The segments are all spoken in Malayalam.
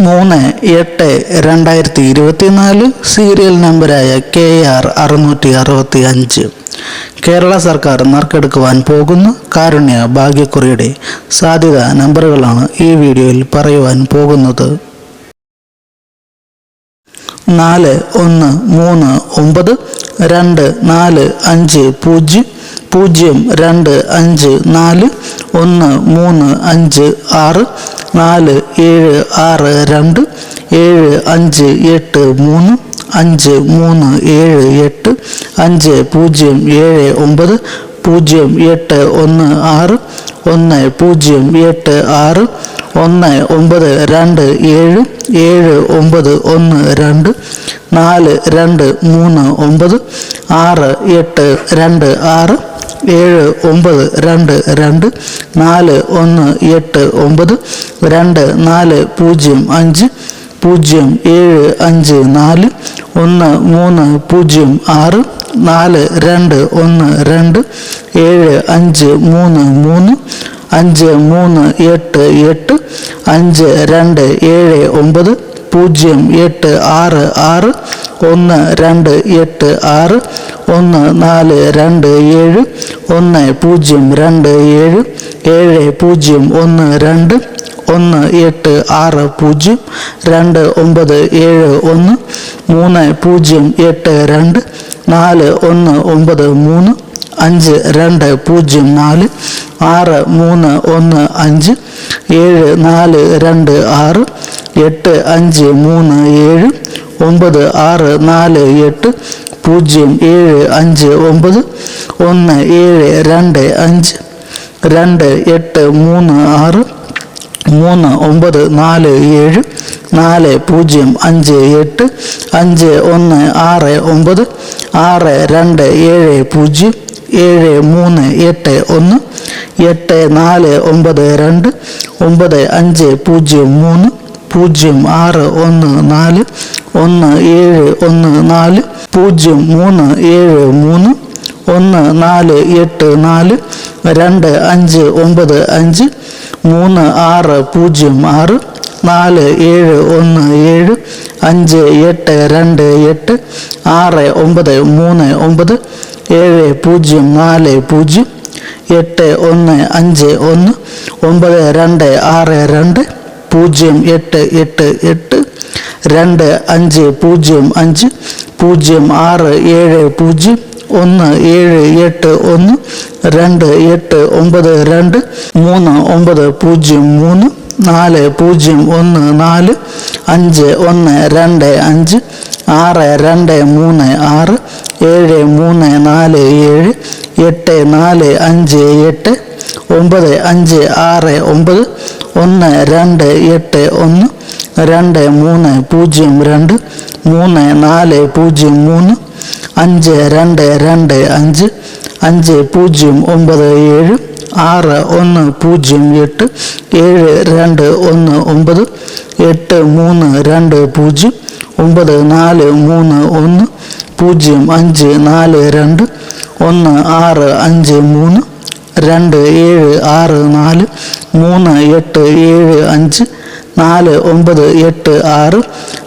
മൂന്ന് എട്ട് രണ്ടായിരത്തി ഇരുപത്തിനാല് സീരിയൽ നമ്പരായ കെ ആർ അറുന്നൂറ്റി അറുപത്തി അഞ്ച് കേരള സർക്കാർ നറുക്കെടുക്കുവാൻ പോകുന്ന കാരുണ്യ ഭാഗ്യക്കുറിയുടെ സാധ്യത നമ്പറുകളാണ് ഈ വീഡിയോയിൽ പറയുവാൻ പോകുന്നത്. നാല് ഒന്ന് മൂന്ന് ഒമ്പത് രണ്ട് നാല് അഞ്ച് പൂജ്യം പൂജ്യം രണ്ട് അഞ്ച് നാല് ഒന്ന് മൂന്ന് അഞ്ച് ആറ് നാല് ഏഴ് ആറ് രണ്ട് ഏഴ് അഞ്ച് എട്ട് മൂന്ന് അഞ്ച് മൂന്ന് ഏഴ് എട്ട് അഞ്ച് പൂജ്യം ഏഴ് ഒമ്പത് പൂജ്യം എട്ട് ഒന്ന് ആറ് ഒന്ന് പൂജ്യം എട്ട് ആറ് ഒന്ന് ഒമ്പത് രണ്ട് ഏഴ് ഏഴ് ഒമ്പത് ഒന്ന് രണ്ട് നാല് രണ്ട് മൂന്ന് ഒമ്പത് ആറ് എട്ട് രണ്ട് ആറ് ഏഴ് ഒമ്പത് രണ്ട് രണ്ട് നാല് ഒന്ന് എട്ട് ഒമ്പത് രണ്ട് നാല് പൂജ്യം അഞ്ച് പൂജ്യം ഏഴ് അഞ്ച് നാല് ഒന്ന് മൂന്ന് പൂജ്യം ആറ് നാല് രണ്ട് ഒന്ന് രണ്ട് ഏഴ് അഞ്ച് മൂന്ന് മൂന്ന് അഞ്ച് മൂന്ന് എട്ട് എട്ട് അഞ്ച് രണ്ട് ഏഴ് ഒമ്പത് പൂജ്യം എട്ട് ആറ് ആറ് ഒന്ന് രണ്ട് എട്ട് ആറ് ഒന്ന് നാല് രണ്ട് ഏഴ് ഒന്ന് പൂജ്യം രണ്ട് ഏഴ് ഏഴ് പൂജ്യം ഒന്ന് രണ്ട് ഒന്ന് എട്ട് ആറ് പൂജ്യം രണ്ട് ഒമ്പത് ഏഴ് ഒന്ന് മൂന്ന് പൂജ്യം എട്ട് രണ്ട് നാല് ഒന്ന് ഒമ്പത് മൂന്ന് അഞ്ച് രണ്ട് പൂജ്യം നാല് ആറ് മൂന്ന് ഒന്ന് അഞ്ച് ഏഴ് നാല് രണ്ട് ആറ് എട്ട് അഞ്ച് മൂന്ന് ഏഴ് ഒമ്പത് ആറ് നാല് എട്ട് പൂജ്യം ഏഴ് അഞ്ച് ഒമ്പത് ഒന്ന് ഏഴ് രണ്ട് അഞ്ച് രണ്ട് എട്ട് മൂന്ന് ആറ് മൂന്ന് ഒമ്പത് നാല് ഏഴ് നാല് പൂജ്യം അഞ്ച് എട്ട് അഞ്ച് ഒന്ന് ആറ് ഒമ്പത് ആറ് രണ്ട് ഏഴ് പൂജ്യം ഏഴ് മൂന്ന് എട്ട് ഒന്ന് എട്ട് നാല് ഒമ്പത് രണ്ട് ഒമ്പത് അഞ്ച് പൂജ്യം മൂന്ന് പൂജ്യം ആറ് ഒന്ന് നാല് ഒന്ന് ഏഴ് ഒന്ന് നാല് പൂജ്യം മൂന്ന് ഏഴ് മൂന്ന് ഒന്ന് നാല് എട്ട് നാല് രണ്ട് അഞ്ച് ഒമ്പത് അഞ്ച് മൂന്ന് ആറ് പൂജ്യം ആറ് നാല് ഏഴ് ഒന്ന് ഏഴ് അഞ്ച് എട്ട് രണ്ട് എട്ട് ആറ് ഒമ്പത് മൂന്ന് ഒമ്പത് ഏഴ് പൂജ്യം നാല് പൂജ്യം എട്ട് ഒന്ന് അഞ്ച് ഒന്ന് ഒമ്പത് രണ്ട് ആറ് രണ്ട് പൂജ്യം എട്ട് എട്ട് എട്ട് രണ്ട് അഞ്ച് പൂജ്യം അഞ്ച് പൂജ്യം ആറ് ഏഴ് പൂജ്യം ഒന്ന് ഏഴ് എട്ട് ഒന്ന് രണ്ട് എട്ട് ഒമ്പത് രണ്ട് മൂന്ന് ഒമ്പത് പൂജ്യം മൂന്ന് നാല് പൂജ്യം ഒന്ന് നാല് അഞ്ച് ഒന്ന് രണ്ട് അഞ്ച് ആറ് രണ്ട് മൂന്ന് ആറ് ഏഴ് മൂന്ന് നാല് ഏഴ് എട്ട് നാല് അഞ്ച് എട്ട് ഒമ്പത് അഞ്ച് ആറ് ഒമ്പത് ഒന്ന് രണ്ട് എട്ട് ഒന്ന് രണ്ട് മൂന്ന് പൂജ്യം രണ്ട് മൂന്ന് നാല് പൂജ്യം മൂന്ന് അഞ്ച് രണ്ട് രണ്ട് അഞ്ച് അഞ്ച് പൂജ്യം ഒമ്പത് ഏഴ് ആറ് ഒന്ന് പൂജ്യം എട്ട് ഏഴ് രണ്ട് ഒന്ന് ഒമ്പത് എട്ട് മൂന്ന് രണ്ട് പൂജ്യം ഒമ്പത് നാല് മൂന്ന് ഒന്ന് പൂജ്യം അഞ്ച് നാല് രണ്ട് ഒന്ന് ആറ് അഞ്ച് മൂന്ന് രണ്ട് ഏഴ് ആറ് നാല് മൂന്ന് എട്ട് ഏഴ് അഞ്ച് നാല് ഒമ്പത് എട്ട് ആറ്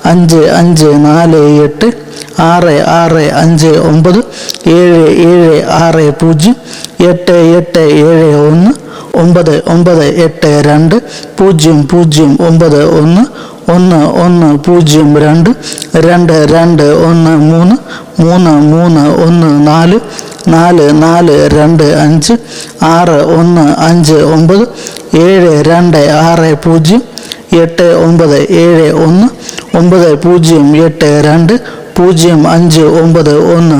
അഞ്ച് അഞ്ച് നാല് എട്ട് ആറ് ആറ് അഞ്ച് ഒമ്പത് ഏഴ് ഏഴ് ആറ് പൂജ്യം എട്ട് എട്ട് ഏഴ് ഒന്ന് ഒമ്പത് ഒമ്പത് എട്ട് രണ്ട് പൂജ്യം പൂജ്യം ഒമ്പത് ഒന്ന് ഒന്ന് ഒന്ന് പൂജ്യം രണ്ട് രണ്ട് രണ്ട് ഒന്ന് മൂന്ന് മൂന്ന് മൂന്ന് ഒന്ന് നാല് നാല് നാല് രണ്ട് അഞ്ച് ആറ് ഒന്ന് അഞ്ച് ഒമ്പത് ഏഴ് രണ്ട് ആറ് പൂജ്യം എട്ട് ഒമ്പത് ഏഴ് ഒന്ന് ഒമ്പത് പൂജ്യം എട്ട് രണ്ട് പൂജ്യം അഞ്ച് ഒമ്പത് ഒന്ന്.